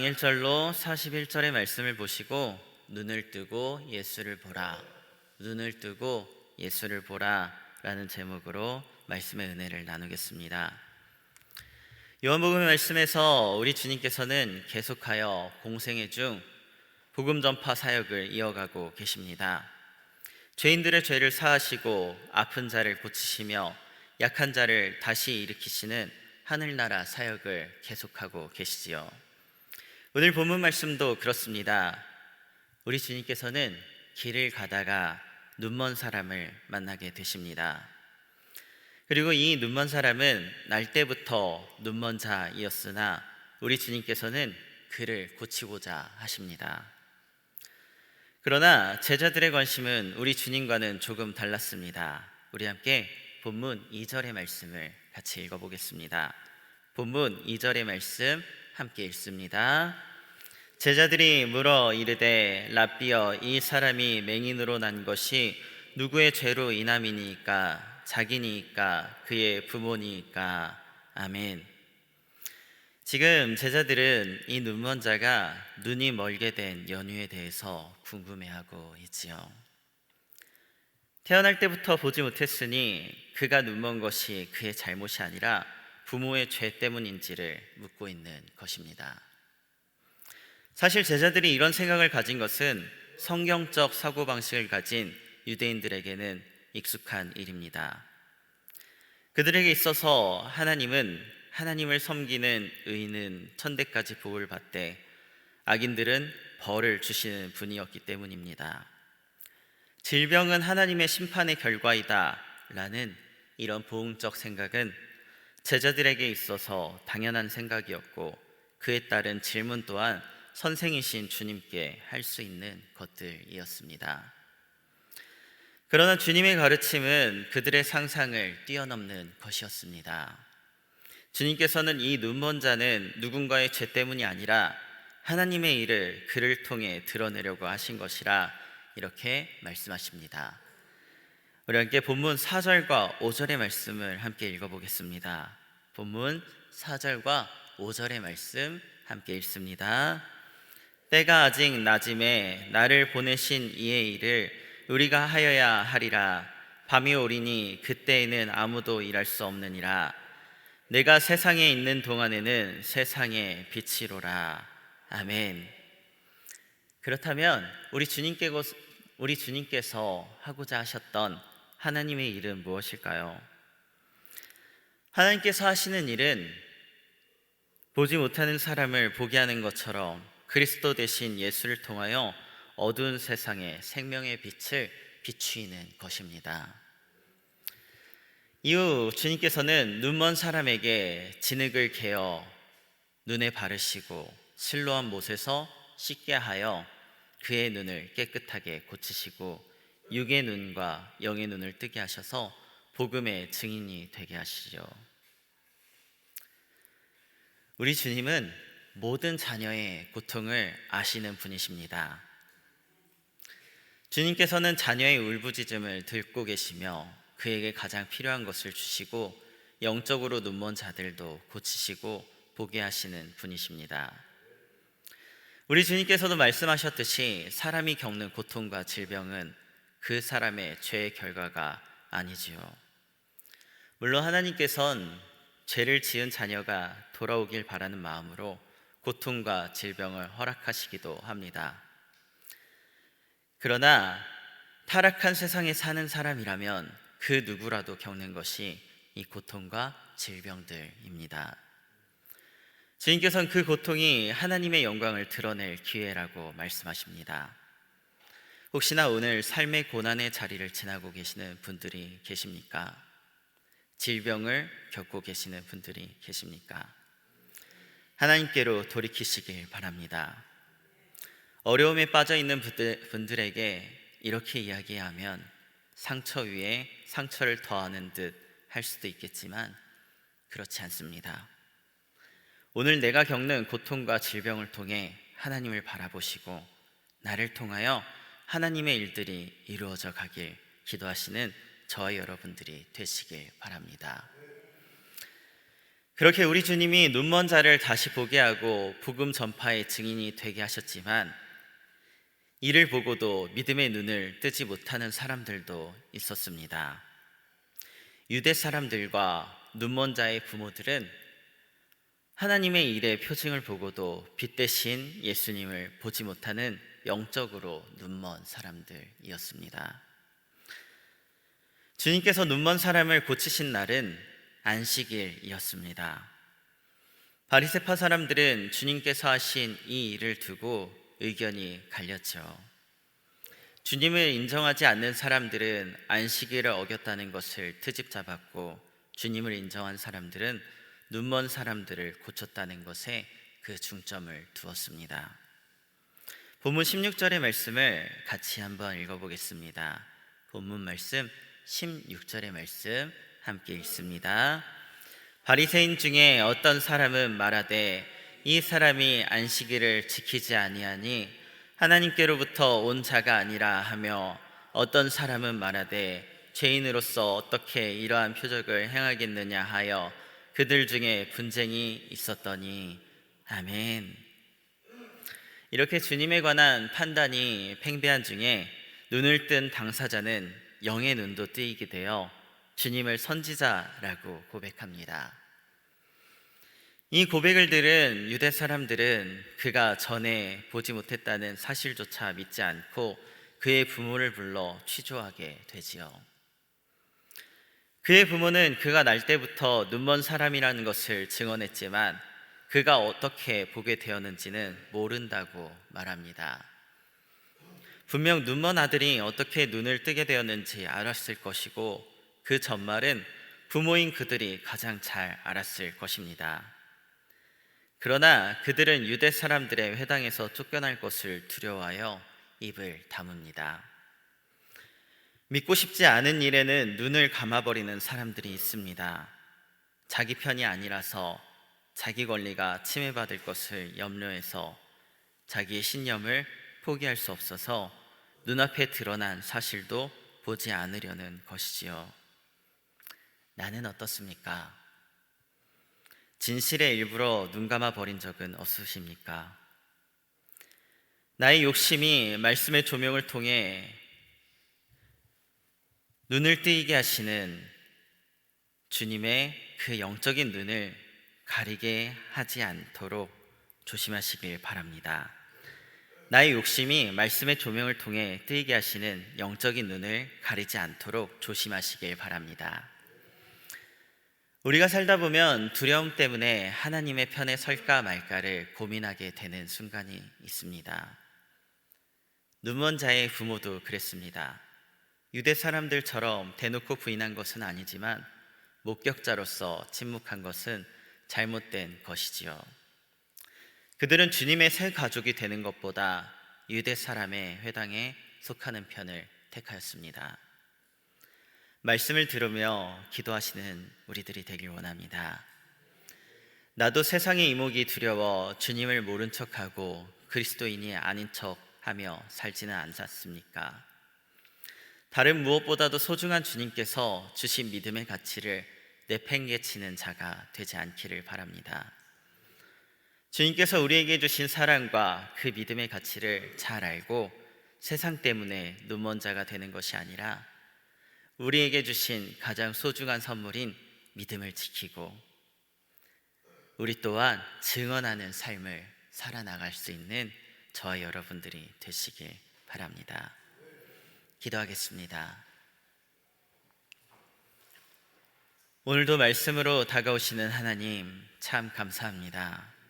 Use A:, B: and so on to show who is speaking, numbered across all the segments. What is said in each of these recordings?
A: 1절로 41절의 말씀을 보시고 눈을 뜨고 예수를 보라. 눈을 뜨고 예수를 보라 라는 제목으로 말씀의 은혜를 나누겠습니다. 요한복음의 말씀에서 우리 주님께서는 계속하여 공생애 중 복음 전파 사역을 이어가고 계십니다. 죄인들의 죄를 사하시고 아픈 자를 고치시며 약한 자를 다시 일으키시는 하늘나라 사역을 계속하고 계시지요. 오늘 본문 말씀도 그렇습니다. 우리 주님께서는 길을 가다가 눈먼 사람을 만나게 되십니다. 그리고 이 눈먼 사람은 날 때부터 눈먼 자이었으나 우리 주님께서는 그를 고치고자 하십니다. 그러나 제자들의 관심은 우리 주님과는 조금 달랐습니다. 우리 함께 본문 2절의 말씀을 같이 읽어보겠습니다. 본문 2절의 말씀 함께 읽습니다. 제자들이 물어 이르되 라비어 이 사람이 맹인으로 난 것이 누구의 죄로 인함이니까 자기니까 그의 부모니까 아멘. 지금 제자들은 이 눈먼 자가 눈이 멀게 된 연유에 대해서 궁금해하고 있지요. 태어날 때부터 보지 못했으니 그가 눈먼 것이 그의 잘못이 아니라 부모의 죄 때문인지를 묻고 있는 것입니다. 사실 제자들이 이런 생각을 가진 것은 성경적 사고방식을 가진 유대인들에게는 익숙한 일입니다. 그들에게 있어서 하나님은 하나님을 섬기는 의인은 천대까지 복을 받되 악인들은 벌을 주시는 분이었기 때문입니다. 질병은 하나님의 심판의 결과이다 라는 이런 보응적 생각은 제자들에게 있어서 당연한 생각이었고 그에 따른 질문 또한 선생이신 주님께 할 수 있는 것들이었습니다. 그러나 주님의 가르침은 그들의 상상을 뛰어넘는 것이었습니다. 주님께서는 이 눈먼 자는 누군가의 죄 때문이 아니라 하나님의 일을 그를 통해 드러내려고 하신 것이라 이렇게 말씀하십니다. 우리 함께 본문 4절과 5절의 말씀을 함께 읽어보겠습니다. 본문 4절과 5절의 말씀 함께 읽습니다. 때가 아직 낮음에 나를 보내신 이의 일을 우리가 하여야 하리라. 밤이 오리니 그때에는 아무도 일할 수 없느니라. 내가 세상에 있는 동안에는 세상의 빛이로라. 아멘. 그렇다면 우리 주님께 우리 주님께서 하고자 하셨던 하나님의 일은 무엇일까요? 하나님께서 하시는 일은 보지 못하는 사람을 보게 하는 것처럼 그리스도 대신 예수를 통하여 어두운 세상에 생명의 빛을 비추이는 것입니다. 이후 주님께서는 눈먼 사람에게 진흙을 개어 눈에 바르시고 실로한 못에서 씻게 하여 그의 눈을 깨끗하게 고치시고 육의 눈과 영의 눈을 뜨게 하셔서 복음의 증인이 되게 하시죠. 우리 주님은 모든 자녀의 고통을 아시는 분이십니다. 주님께서는 자녀의 울부짖음을 듣고 계시며 그에게 가장 필요한 것을 주시고 영적으로 눈먼 자들도 고치시고 보게 하시는 분이십니다. 우리 주님께서도 말씀하셨듯이 사람이 겪는 고통과 질병은 그 사람의 죄의 결과가 아니지요. 물론 하나님께선 죄를 지은 자녀가 돌아오길 바라는 마음으로 고통과 질병을 허락하시기도 합니다. 그러나 타락한 세상에 사는 사람이라면 그 누구라도 겪는 것이 이 고통과 질병들입니다. 주님께서는 그 고통이 하나님의 영광을 드러낼 기회라고 말씀하십니다. 혹시나 오늘 삶의 고난의 자리를 지나고 계시는 분들이 계십니까? 질병을 겪고 계시는 분들이 계십니까? 하나님께로 돌이키시길 바랍니다. 어려움에 빠져 있는 분들에게 이렇게 이야기하면 상처 위에 상처를 더하는 듯 할 수도 있겠지만 그렇지 않습니다. 오늘 내가 겪는 고통과 질병을 통해 하나님을 바라보시고 나를 통하여 하나님의 일들이 이루어져 가길 기도하시는 저와 여러분들이 되시길 바랍니다. 그렇게 우리 주님이 눈먼 자를 다시 보게 하고 복음 전파의 증인이 되게 하셨지만 이를 보고도 믿음의 눈을 뜨지 못하는 사람들도 있었습니다. 유대 사람들과 눈먼 자의 부모들은 하나님의 일의 표징을 보고도 빛 대신 예수님을 보지 못하는 영적으로 눈먼 사람들이었습니다. 주님께서 눈먼 사람을 고치신 날은 안식일이었습니다. 바리세파 사람들은 주님께서 하신 이 일을 두고 의견이 갈렸죠. 주님을 인정하지 않는 사람들은 안식일을 어겼다는 것을 트집 잡았고 주님을 인정한 사람들은 눈먼 사람들을 고쳤다는 것에 그 중점을 두었습니다. 본문 16절의 말씀을 같이 한번 읽어보겠습니다. 본문 말씀 16절의 말씀 함께 읽습니다. 바리새인 중에 어떤 사람은 말하되 이 사람이 안식일을 지키지 아니하니 하나님께로부터 온 자가 아니라 하며 어떤 사람은 말하되 죄인으로서 어떻게 이러한 표적을 행하겠느냐 하여 그들 중에 분쟁이 있었더니 아멘. 이렇게 주님에 관한 판단이 팽배한 중에 눈을 뜬 당사자는 영의 눈도 뜨이게 되어 주님을 선지자라고 고백합니다. 이 고백을 들은 유대 사람들은 그가 전에 보지 못했다는 사실조차 믿지 않고 그의 부모를 불러 취조하게 되지요. 그의 부모는 그가 날 때부터 눈먼 사람이라는 것을 증언했지만 그가 어떻게 보게 되었는지는 모른다고 말합니다. 분명 눈먼 아들이 어떻게 눈을 뜨게 되었는지 알았을 것이고 그 전말은 부모인 그들이 가장 잘 알았을 것입니다. 그러나 그들은 유대 사람들의 회당에서 쫓겨날 것을 두려워하여 입을 다뭅니다. 믿고 싶지 않은 일에는 눈을 감아버리는 사람들이 있습니다. 자기 편이 아니라서 자기 권리가 침해받을 것을 염려해서 자기의 신념을 포기할 수 없어서 눈앞에 드러난 사실도 보지 않으려는 것이지요. 나는 어떻습니까? 진실의 일부러 눈 감아 버린 적은 없으십니까? 나의 욕심이 말씀의 조명을 통해 눈을 뜨이게 하시는 주님의 그 영적인 눈을 가리게 하지 않도록 조심하시길 바랍니다. 나의 욕심이 말씀의 조명을 통해 뜨이게 하시는 영적인 눈을 가리지 않도록 조심하시길 바랍니다. 우리가 살다 보면 두려움 때문에 하나님의 편에 설까 말까를 고민하게 되는 순간이 있습니다. 눈먼 자의 부모도 그랬습니다. 유대 사람들처럼 대놓고 부인한 것은 아니지만 목격자로서 침묵한 것은 잘못된 것이지요. 그들은 주님의 새 가족이 되는 것보다 유대 사람의 회당에 속하는 편을 택하였습니다. 말씀을 들으며 기도하시는 우리들이 되길 원합니다. 나도 세상의 이목이 두려워 주님을 모른 척하고 그리스도인이 아닌 척하며 살지는 않았습니까? 다른 무엇보다도 소중한 주님께서 주신 믿음의 가치를 내팽개치는 자가 되지 않기를 바랍니다. 주님께서 우리에게 주신 사랑과 그 믿음의 가치를 잘 알고 세상 때문에 눈먼 자가 되는 것이 아니라 우리에게 주신 가장 소중한 선물인 믿음을 지키고 우리 또한 증언하는 삶을 살아나갈 수 있는 저와 여러분들이 되시길 바랍니다. 기도하겠습니다. 오늘도 말씀으로 다가오시는 하나님 참 감사합니다.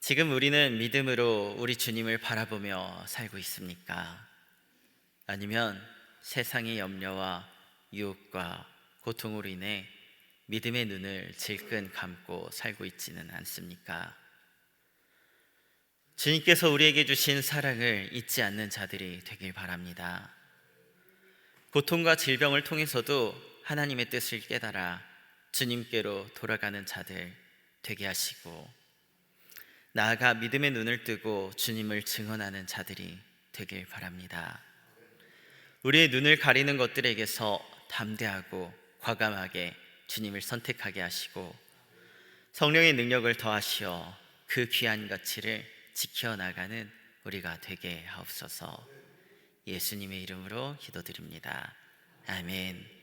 A: 지금 우리는 믿음으로 우리 주님을 바라보며 살고 있습니까? 아니면 세상의 염려와 유혹과 고통으로 인해 믿음의 눈을 질끈 감고 살고 있지는 않습니까? 주님께서 우리에게 주신 사랑을 잊지 않는 자들이 되길 바랍니다. 고통과 질병을 통해서도 하나님의 뜻을 깨달아 주님께로 돌아가는 자들 되게 하시고 나아가 믿음의 눈을 뜨고 주님을 증언하는 자들이 되길 바랍니다. 우리의 눈을 가리는 것들에게서 담대하고 과감하게 주님을 선택하게 하시고 성령의 능력을 더하시어 그 귀한 가치를 지켜나가는 우리가 되게 하옵소서 예수님의 이름으로 기도드립니다. 아멘.